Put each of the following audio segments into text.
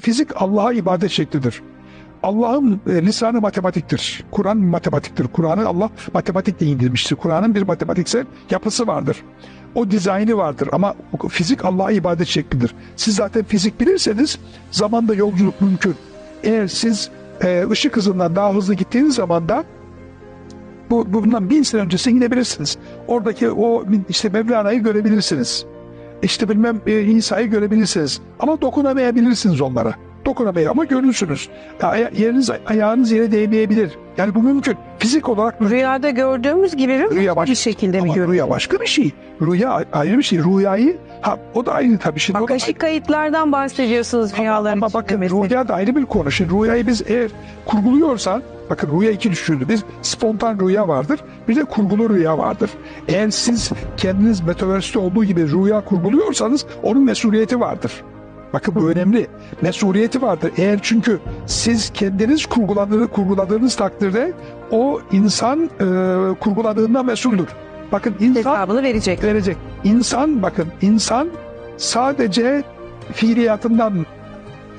Fizik Allah'a ibadet şeklidir. Allah'ın e, lisanı matematiktir. Kur'an matematiktir. Kur'an'ı Allah matematikle indirmiştir. Kur'an'ın bir matematiksel yapısı vardır. O dizaynı vardır ama fizik Allah'a ibadet şeklidir. Siz zaten fizik bilirseniz zamanda yolculuk mümkün. Eğer siz e, ışık hızından daha hızlı gittiğiniz zaman da bu bundan bin sene öncesine gidebilirsiniz. Oradaki o işte Mevlana'yı görebilirsiniz. İşte bilmem e, İsa'yı görebilirsiniz. Ama dokunamayabilirsiniz onlara. Dokunamayı ama görürsünüz. Aya- yeriniz, ayağınız yere değmeyebilir. Yani bu mümkün. Fizik olarak mümkün. Rüyada gördüğümüz gibi mi? Rüya başka bir şekilde mi görüyoruz? rüya başka bir şey. Rüya ayrı bir şey. Rüyayı ha o da ayrı tabii. Şimdi o da Akaşik kayıtlardan bahsediyorsunuz rüyaların Ama bakın mesela. rüya da ayrı bir konu. Şimdi rüyayı biz eğer kurguluyorsan, bakın rüya iki düşündü. Bir spontan rüya vardır, bir de kurgulu rüya vardır. Eğer siz kendiniz metaverste olduğu gibi rüya kurguluyorsanız onun mesuliyeti vardır. Bakın bu önemli. Mesuliyeti vardır. Eğer çünkü siz kendiniz kurguladığını kurguladığınız takdirde o insan e, kurguladığında mesuldür. Bakın insan hesabını verecek. verecek. İnsan bakın insan sadece fiiliyatından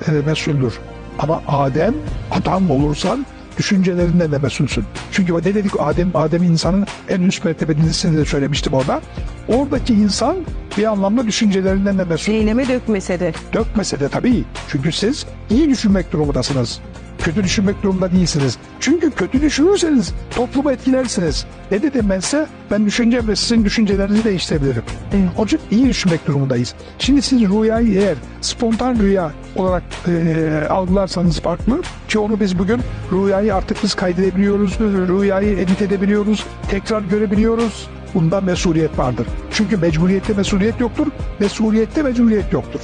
e, mesuldür. Ama Adem adam olursan düşüncelerinden de mesulsün. Çünkü ne dedik Adem Adem insanın en üst mertebesini de söylemiştim orada. Oradaki insan bir anlamda düşüncelerinden de mesul. Eyleme dökmese de. Dökmese de tabii. Çünkü siz iyi düşünmek durumundasınız. Kötü düşünmek durumunda değilsiniz. Çünkü kötü düşünürseniz toplumu etkilersiniz. Ne dedim ben size? Ben düşüncem ve sizin düşüncelerinizi değiştirebilirim. Evet. Onun için iyi düşünmek durumundayız. Şimdi siz rüyayı eğer spontan rüya olarak e, algılarsanız farklı ki onu biz bugün rüyayı artık biz kaydedebiliyoruz, rüyayı edit edebiliyoruz, tekrar görebiliyoruz. Bunda mesuliyet vardır. Çünkü mecburiyette mesuliyet yoktur, mesuliyette mecburiyet yoktur.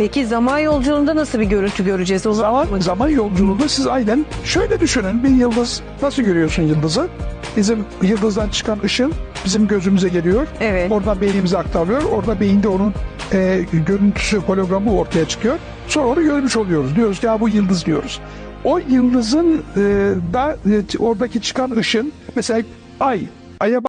Peki zaman yolculuğunda nasıl bir görüntü göreceğiz? O zaman Zaman, zaman yolculuğunda siz aynen şöyle düşünün. Bir yıldız, nasıl görüyorsun yıldızı? Bizim yıldızdan çıkan ışın bizim gözümüze geliyor. Evet. Oradan beynimize aktarılıyor. Orada beyinde onun e, görüntüsü, hologramı ortaya çıkıyor. Sonra onu görmüş oluyoruz. Diyoruz ki ya bu yıldız diyoruz. O yıldızın e, da e, oradaki çıkan ışın mesela ay, aya